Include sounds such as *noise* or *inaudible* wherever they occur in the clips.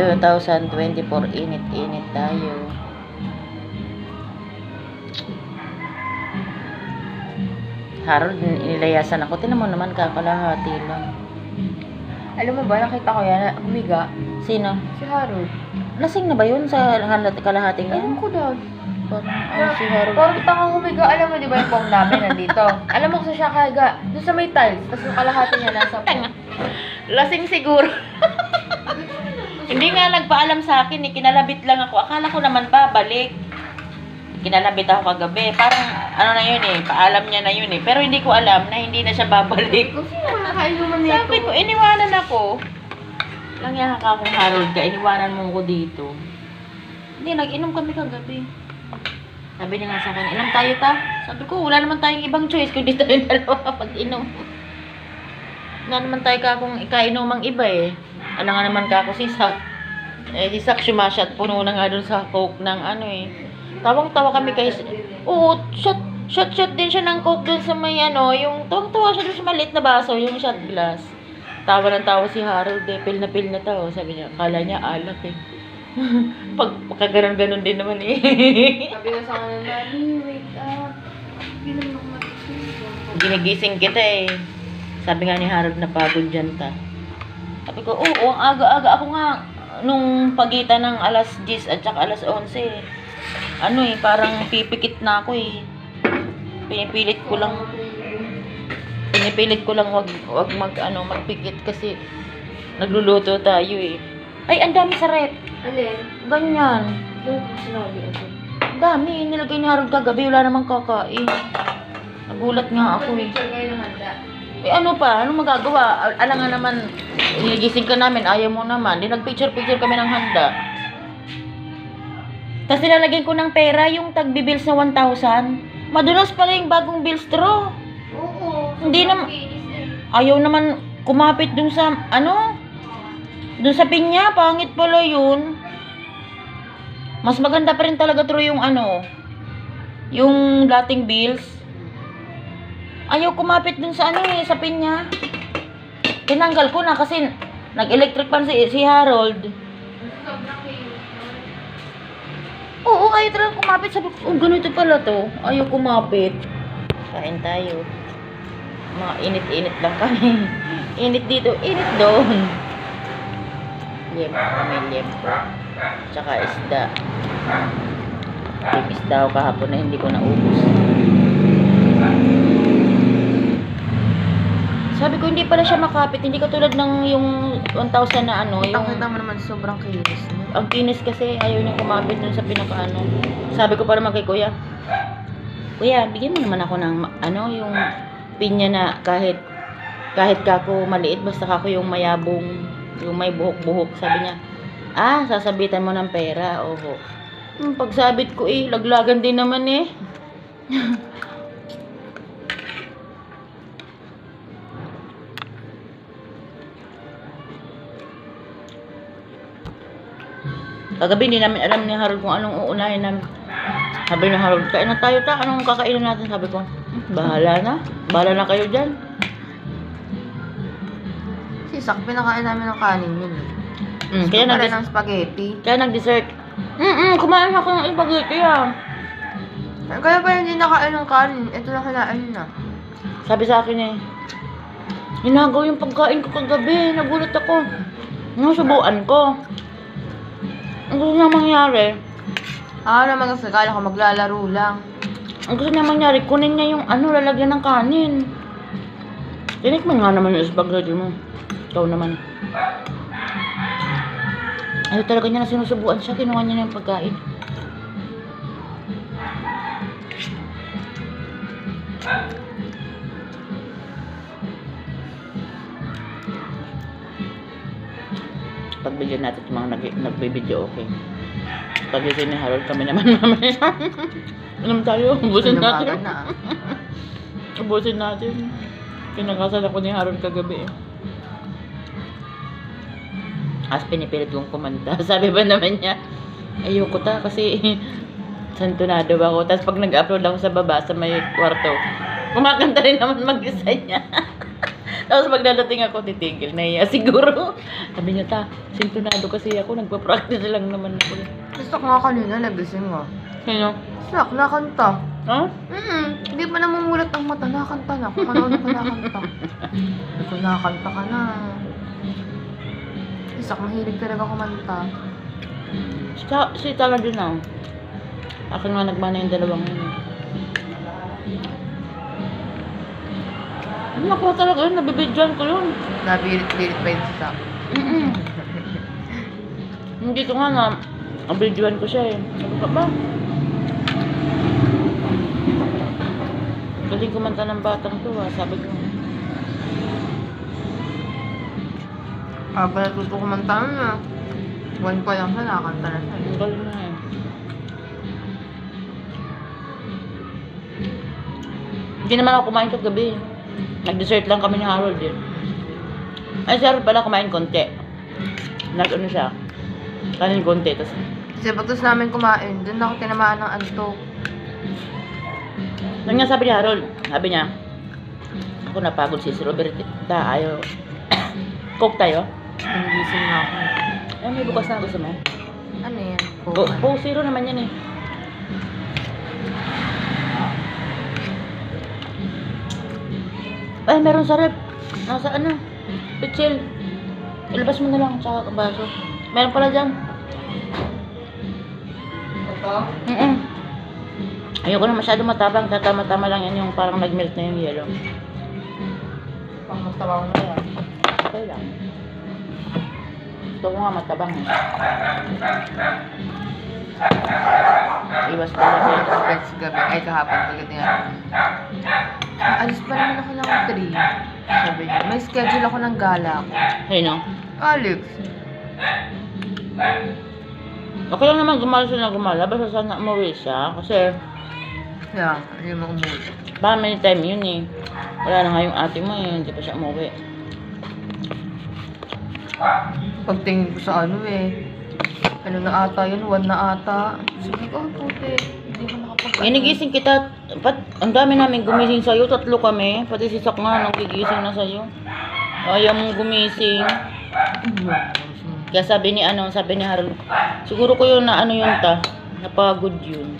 2024, init-init tayo. Harold, inilayasan ako. Tinan mo naman, kakalahati lang. Alam mo ba, nakita ko yan, umiga, Sino? si Harold. Lasing na ba yun sa kalahating yan? ko daw. Parang, ah, si Harold. Parang tangang humiga, alam mo di ba yung pong namin nandito? alam mo saan siya kahiga? Doon sa may tiles, tapos yung kalahati niya nasa pong. *laughs* Lasing siguro. *laughs* Hindi nga nagpaalam sa akin, eh. kinalabit lang ako. Akala ko naman babalik. Kinalabit ako kagabi. Parang ano na yun eh, paalam niya na yun eh. Pero hindi ko alam na hindi na siya babalik. Kung sino ang nakainuman nito? Sabi ko, iniwanan ako. Lang yan ka akong Harold ka, iniwanan mo ko dito. Hindi, nag-inom kami kagabi. Sabi niya nga sa akin, inom tayo ta. Sabi ko, wala naman tayong ibang choice kundi tayo *laughs* dalawa pag-inom. Wala naman tayo ka akong ikainomang iba eh. Ano nga naman ka ako si Sak. Eh, si Sak sumasyat, puno na nga dun sa coke ng ano eh. Tawang-tawa kami kay... Oo, shot, shot, shot din siya ng coke dun sa may ano, yung tawang-tawa siya dun sa maliit na baso, yung shot glass. Tawa ng tawa si Harold eh, pil na pil na tawa. Sabi niya, kala niya alak eh. *laughs* Pag pagkaganon-ganon din naman eh. *laughs* Sabi ko sa kanya, Mami, wake up. Hindi naman ako magising. Ginigising kita eh. Sabi nga ni Harold na pagod dyan ta. Sabi ko, oo, ang aga-aga ako nga nung pagitan ng alas 10 at saka alas 11. Ano eh, parang pipikit na ako eh. Pinipilit ko lang, pinipilit ko lang wag, wag mag, ano, magpikit kasi nagluluto tayo eh. Ay, ang dami sa rep. Alin? Ganyan. Ako. Ang dami. Nilagay ni Harold kagabi. Wala namang kakain. Nagulat nga ako eh. Eh ano pa? Ano magagawa? Al- Alam nga naman, inigising ka namin, ayaw mo naman. Di nag-picture-picture kami ng handa. Tapos nilalagyan ko ng pera yung tagbi-bills na 1,000. Madulas pala yung bagong bill straw. Oo. Hindi sobrang nam- kinis eh. Ayaw naman kumapit dun sa, ano? Dun sa pinya, pangit pala yun. Mas maganda pa rin talaga true yung ano, yung dating bills. Ayaw kumapit dun sa ano eh, sa pinya. Tinanggal ko na kasi nag-electric pan si, si Harold. Oo, ayaw talaga kumapit. Sabi ko, oh, ganito pala to. Ayaw kumapit. Kain tayo. Mga init-init lang kami. *laughs* init dito, init doon. Liempo kami, liempo. Tsaka isda. Yung isda ako kahapon na hindi ko naubos. Sabi ko, hindi pala siya makapit. Hindi katulad ng yung 1,000 na ano. Yung, Ang kita mo naman sobrang kinis ang kinis kasi ayaw niya kumapit dun sa pinakaano. Sabi ko pa naman kay kuya, Kuya, bigyan mo naman ako ng ano yung pinya na kahit kahit kako maliit basta kako yung mayabong yung may buhok-buhok sabi niya ah sasabitan mo ng pera oho yung pagsabit ko eh laglagan din naman eh *laughs* Kagabi hindi namin alam ni Harold kung anong uunahin namin. Sabi ni Harold, kain na tayo ta. Anong kakainin natin? Sabi ko, "Hmm, bahala na. Bahala na kayo dyan. Si Sak, pinakain namin ng kanin yun eh. Mm, kaya, nag ng spaghetti. kaya nag-dessert. Mm-mm, kumain ako ng spaghetti ah. Kaya pa hindi nakain ng kanin. Ito na kinain na. Sabi sa akin eh, Hinagaw yung pagkain ko kagabi. Nagulat ako. Nasubuan ko. Ang gusto niya mangyari, Ako naman kasi kala ko maglalaro lang. ang gusto niya mangyari, kunin niya yung ano, lalagyan ng kanin. Tinikman nga naman yung spaghetti mo. Ikaw naman. Ayaw talaga niya na sinusubuan siya, kinuha niya na yung pagkain. Pagbigyan natin yung mga nag nagbibideo, okay. Pagising ni Harold kami naman *laughs* mamaya. Alam tayo, ubusin natin. Na. ah. *laughs* Ubusin natin. Kinakasan ako ni Harold kagabi eh. As pinipilit kong kumanta. *laughs* Sabi ba naman niya, ayoko ta kasi santunado ako. Tapos pag nag-upload ako sa baba, sa may kwarto, kumakanta rin naman mag-isa niya. Tapos pag dadating ako, titigil. Naiya siguro. *laughs* Sabi niya, ta, sintonado kasi ako. Nagpa-practice lang naman ako. Gusto ko nga kanina, nagising mo. Sino? Sak, nakanta. Ha? Mm hindi pa namumulat ang mata, nakanta na. Kung ano ka nakanta. Hindi ko nakanta ka na. Isak, mahilig talaga kumanta. Si, Ta- si Tala din ah. Akin nga nagmana yung dalawang yun. Ano ako talaga yun? Nabibidyoan ko yun. Nabirit-birit pa yun si Sak. Mm-mm. Hindi ko nga na, nabidyoan ko siya eh. Sabi ka ba? Galing kumanta ng batang to ah. Sabi ko, Habang natuto kumanta na. One pa lang siya, nakakanta na siya. ang galing na eh. Hindi naman ako kumain kagabi. Nag-dessert lang kami ni Harold eh. Ay, si Harold pala kumain konti. Nag ano siya, kanin konti. Tapos, Kasi pagkatapos namin kumain, dun ako tinamaan ng antok. nang nga sabi ni Harold, sabi niya, ako napagod si Robert. Ta, ayaw. *coughs* Coke tayo? Nagising na ako. Ay, may bukas na gusto mo. Ano yan? Go, oh, zero naman yan eh. Ay, meron sa rep. Nasa ano? Pichil. Ilabas mo na lang sa baso. Meron pala dyan. Ito? Mm Ayoko na masyado matabang. Tatama-tama lang yan yung parang nag-melt na yung yellow. Pang matabang na yan. Okay lang. Gusto ko nga matabang eh. Iwas pala yan. Expect sa gabi. Ay, kahapon. Pagkat nga. Alis pa naman ako ng 3. Sabi niya. May schedule ako ng gala ko. Hey, no? Alex. Okay lang naman gumala siya na gumala. Basta sana umuwi siya. Kasi, Yeah, hindi mo umuwi. baka may time yun eh. Wala na nga yung ate mo eh. Hindi pa siya umuwi. Pagtingin ko sa ano eh. Ano na ata yun? One na ata. Sabi ko, oh, puti. Hindi ko nakapag- Ginigising kita. Pat, ang dami namin gumising sa'yo. Tatlo kami. Pati si Sak nga nang gigising na sa'yo. Ayaw mong gumising. Kaya sabi ni ano, sabi ni Harold, siguro ko yun na ano yun ta. Napagod yun.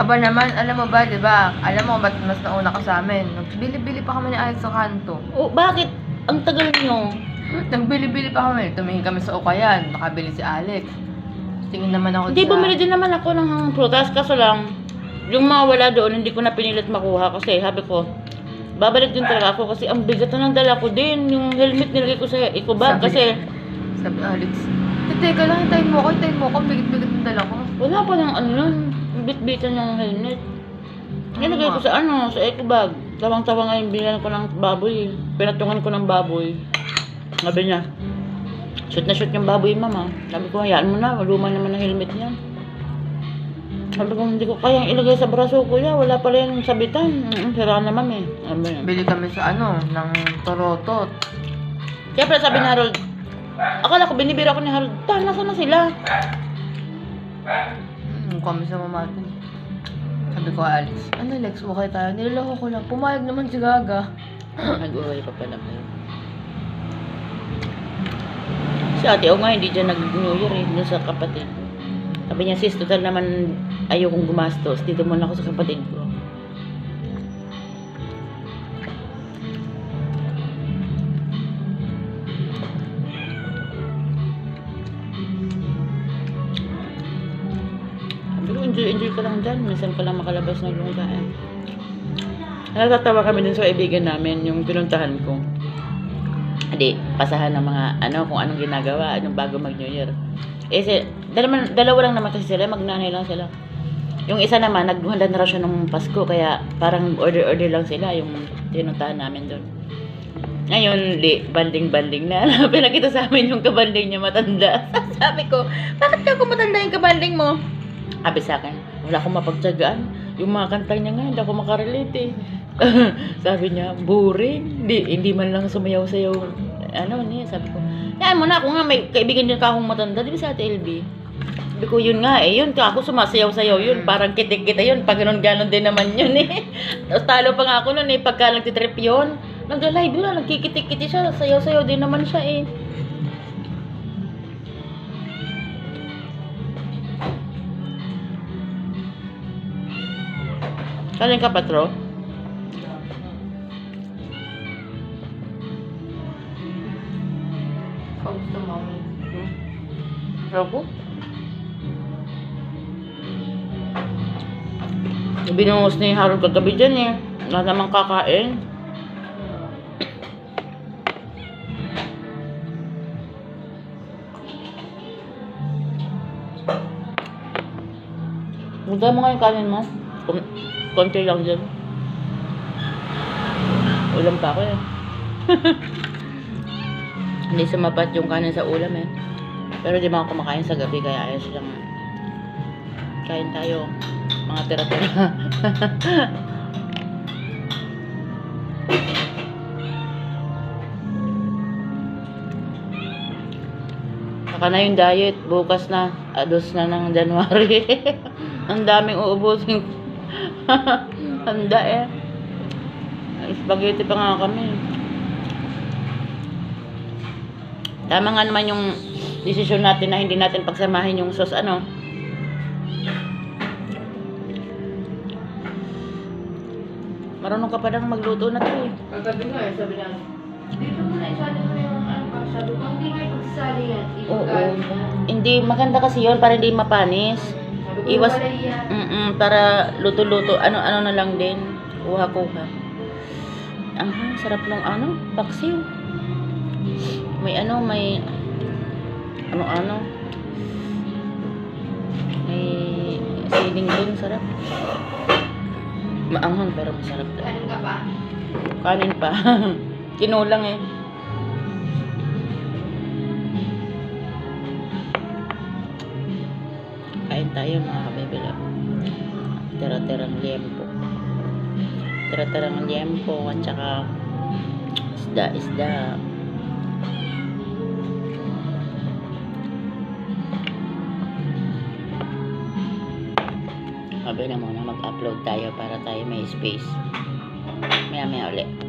Aba naman, alam mo ba, di ba? Alam mo ba't mas nauna ka sa amin? Nagbili-bili pa kami ni Alex sa kanto. Oh, bakit? Ang tagal nyo. Nagbili-bili pa kami. Tumingin kami sa Ukayan. Nakabili si Alex. Tingin naman ako Hindi, bumili din naman ako ng prutas. Kaso lang, yung mga wala doon, hindi ko na pinilit makuha. Kasi sabi ko, babalik din talaga ako kasi ang bigat na ng dala ko din. Yung helmet nilagay ko sa eco bag Sabi- kasi Sabi Alex, "Te, teka lang, hintayin mo ako, hintayin mo ako. Ang Bigat-bigat ng dala ko. wala pa ng ano nun, bit-bitan yung helmet. Nilagay ko Ano sa ano, sa eco bag. Tawang-tawa nga yung bilan ko ng baboy. Pinatungan ko ng baboy. Sabi niya, shoot na shoot yung baboy, mama. Sabi ko, hayaan mo na, luma naman ang helmet niya. Sabi ko, hindi ko kayang ilagay sa braso ko ya. Wala pala yung sabitan. Mm, sira naman eh. Sabi niya. Bili kami sa ano, ng Torotot. Kaya pala sabi ni Harold, akala ko binibira ko ni Harold, ta, nasa na sila? Hmm, kami sa mamatin. Sabi ko, Alex, ano Lex, okay tayo? Niloloko ko lang. Pumayag naman si Gaga. Nag-uwi pa pala kayo. Si ate, o nga, hindi dyan nag-New Year eh, dun sa kapatid. Sabi niya, sis, total naman ayaw kong gumastos. Dito muna ako sa kapatid ko. Sabi ko, enjoy, enjoy ka lang dyan. Minsan ka lang makalabas ng lunggaan. Natatawa kami dun sa kaibigan namin, yung pinuntahan ko. Hindi, pasahan ng mga ano, kung anong ginagawa, anong bago mag New Year. Eh, si, dalawa, dalawa lang naman kasi sila, magnanay lang sila. Yung isa naman, naghanda na raw siya nung Pasko, kaya parang order-order lang sila, yung pinuntahan namin doon. Ngayon, di, banding-banding na. *laughs* Pinakita sa amin yung kabanding niya matanda. *laughs* Sabi ko, bakit ka matanda yung kabanding mo? Sabi sa akin, wala akong mapagtsagaan. Yung mga kanta niya nga, hindi ako makarelate eh. *laughs* sabi niya, boring. Hindi, hindi man lang sumayaw-sayaw. Ano niya, sabi ko. Yan mo na, ako nga may kaibigan din ka akong matanda. Di ba sa LB? Sabi ko, yun nga eh. Yun, ako sumasayaw-sayaw yun. Mm. Parang kitik-kita yun. Pag ganun-ganon din naman yun eh. *laughs* Tapos talo pa nga ako nun eh. Pagka nagtitrip yun. Nagla-live yun. Nagkikitik-kiti siya. Sayaw-sayaw din naman siya eh. Kanin ka, Patro? Ako? Binungos ni Harold kagabi dyan eh. Wala namang kakain. Mugda mo nga kanin mo. Konti lang dyan. Ulam pa ako eh. *laughs* Hindi sumapat yung kanin sa ulam eh. Pero di ba ako kumakain sa gabi kaya ayos lang. Kain tayo. Mga tira-tira. *laughs* Saka na yung diet. Bukas na. Ados na ng January. *laughs* Ang daming uubusin. *laughs* Handa eh. Spaghetti pa nga kami. Tama nga naman yung desisyon natin na hindi natin pagsamahin yung sauce ano. Marunong ka pa lang magluto na to eh. Kagabi nga eh, sabi niya, dito muna, isali mo yung ano. Sabi ko, hindi kayo pagsali yan. Oo. Hindi, maganda kasi yon para hindi mapanis. Sabi Iwas- yan. Mm para luto-luto. Ano-ano na lang din. Kuha-kuha. Ang ah, sarap ng ano, paksiw. May ano, may ano-ano. May siling dun, sarap. Maanghang pero masarap. Kanin ka pa? Kanin pa. *laughs* Kinulang eh. Kain tayo mga kabibila. Tira-tirang liempo. Tira-tirang liempo at saka isda-isda. Sabi na muna mag-upload tayo para tayo may space. Maya maya ulit.